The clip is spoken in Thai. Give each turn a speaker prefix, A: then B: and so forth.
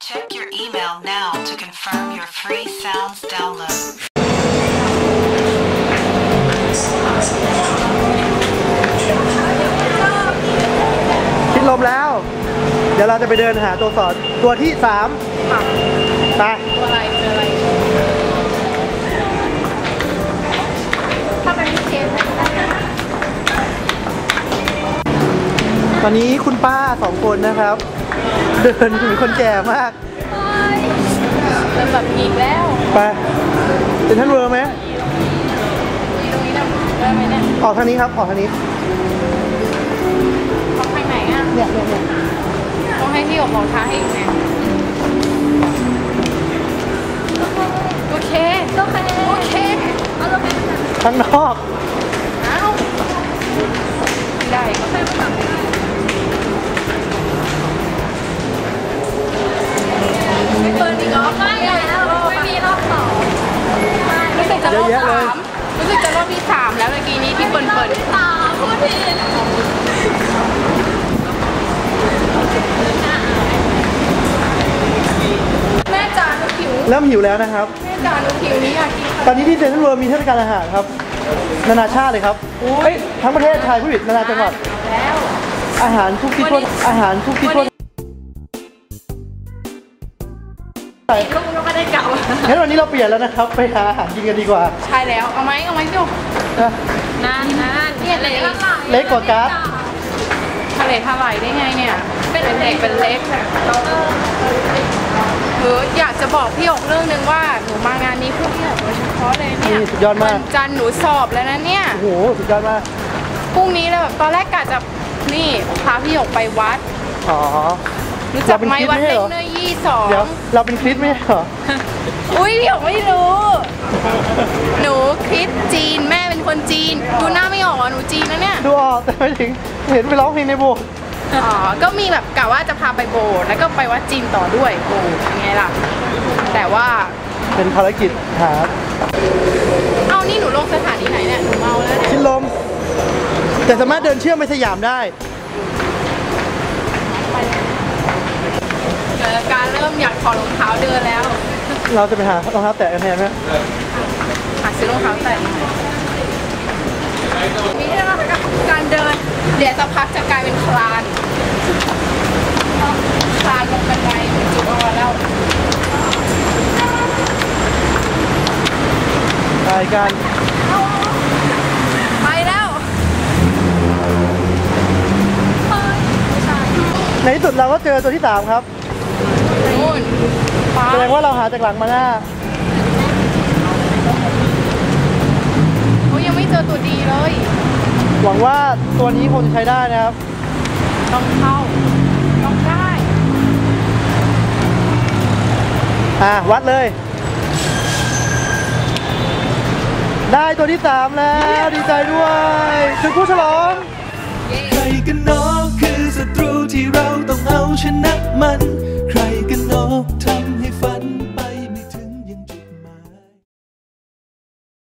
A: Check your email now to confirm your free sounds download.
B: คิดลมแล้ว เดี๋ยวเราจะไปเดินหาตัวสอดตัวที่สามไป
C: ตัวอะไรเจออะไร ถ้าเป็นพี่เจมส์
B: ตอนนี้คุณป้าสองคนนะครับ เดินเหมือนคนแก่มาก
C: เริ่มแบบอีกแล้ว
B: ไปเป็นท่านเวอร์ไหม
C: ตรงนี้นะได้ไหมเนี่ย
B: ออกทางนี้ครับออกทางนี้
C: เขาทางไหนอะ
B: เนี่ยเนี่ยเนี่ย
C: ต้องให้พี่ออกบอกทางให้อีกไงโอเคโอเคโอเคเอาโอเค
B: ข้างนอก
C: เอาไม่ได้ก็ไม่ได้ไรู้สึกจะรอบสามรู้สึกจะรอบที่สามแล้วเมื่อกี้นี้ที่เปิดเปิดสามพูดผิดแม่จ๋าหนูหิว
B: เริ่มหิวแล้วนะครับ
C: แม่จ๋าหนูหิวนี้อยากกิน
B: ตอนนี้ที่เซ็นทรัลเวิลด์มีเทศกาลอาหารครับ นานาชาติเลยครับเอ้ยทั้งประเทศไทยผู้ผิดนานาจังหวัด
C: แล้ว
B: อาหารทุกที่ทั่วอาหารทุกที่ทั่ว
C: ลูกก็ไม่ได้กลับ
B: งั้นวันนี้เราเปลี่ยนแล้วนะครับ ไปหาอาหารกินกันดีกว่า
C: ใช่แล้ว เอาไหมเอาไหมพี่
B: นะ
C: นานนานเนี่ยเล็ก
B: เล็กกว่าการ์ด
C: ทะเลทลายได้ไงเนี่ย เป็นเด็กเป็นเล็กเอออยากจะบอกพี่หยกเรื่องหนึงว่าหนูมางานนี้เพื่อพี่หยกโดยเฉพาะเลยเนี่ย
B: นี่สุดยอดมาก
C: วันจันทร์หนูสอบแล้วนะเนี่ย
B: โอ้โห สุดยอดมาก
C: พรุ่งนี้เลยแบบตอนแรกกะจะนี่พาพี่หยกไปวัด
B: อ๋อ
C: รู้จักไหม
B: เราเป็นคริสต์
C: วัด
B: ไม่ใช่
C: เล็
B: เหร
C: ก
B: อ
C: เนยยี่สอง
B: เดี๋ยวเราเป็นคริสต์ไม่ใช่เหรอ
C: อุ้ยพี่หยกไม่รู้ หนูคริสต์จีนแม่เป็นคนจีน ดูหน้าไม่ออกอะหนูจีนนะเนี่ย
B: ดูออกแต่ไม่ถึงเห็นไปร้องเพลงในโบสถ์
C: อ๋อ ก็มีแบบกะว่าจะพาไปโบสถ์แล้วก็ไปวัดจีนต่อด้วยโอ้ยังไงล่ะ แต่ว่า
B: เป็นภารกิจหา
C: เอานี่หนูลงสถานีไหนเนี่ย หนูเมาแล้วเนี่ย
B: ชินลม แต่สามารถเดินเชื่อมไปสยามได้
C: เออการเริ่มอยากถอดรอง เท้าเดินแล้ว
B: เราจะไปหารองเท้าแตะกันแทนไหม
C: หาซื้อรองเท้าแต่มีเรื่องการเดิน เดี๋ยวสักพักจะกลายเป็นคลานคลานลงบันไดจุดออนแล้ว
B: รายการ
C: ไปแล้วเฮ้ยไม่ใช่
B: ในที่สุดเราก็เจอตัวที่สามครับ
C: นู่นไป
B: แสดงว่าเราหาจากหลังมาหน้า
C: เขายังไม่เจอตัวดีเลย
B: หวังว่าตัวนี้คงจะใช้ได้นะครับ
C: ต้องเข้า ต้องได้
B: อะ วัดเลย ได้ตัวที่สามแล้ว ดีใจด้วยถึงผู้ฉลอง
D: ใครกันหนอคือศัตรูที่เราต้องเอาชนะมัน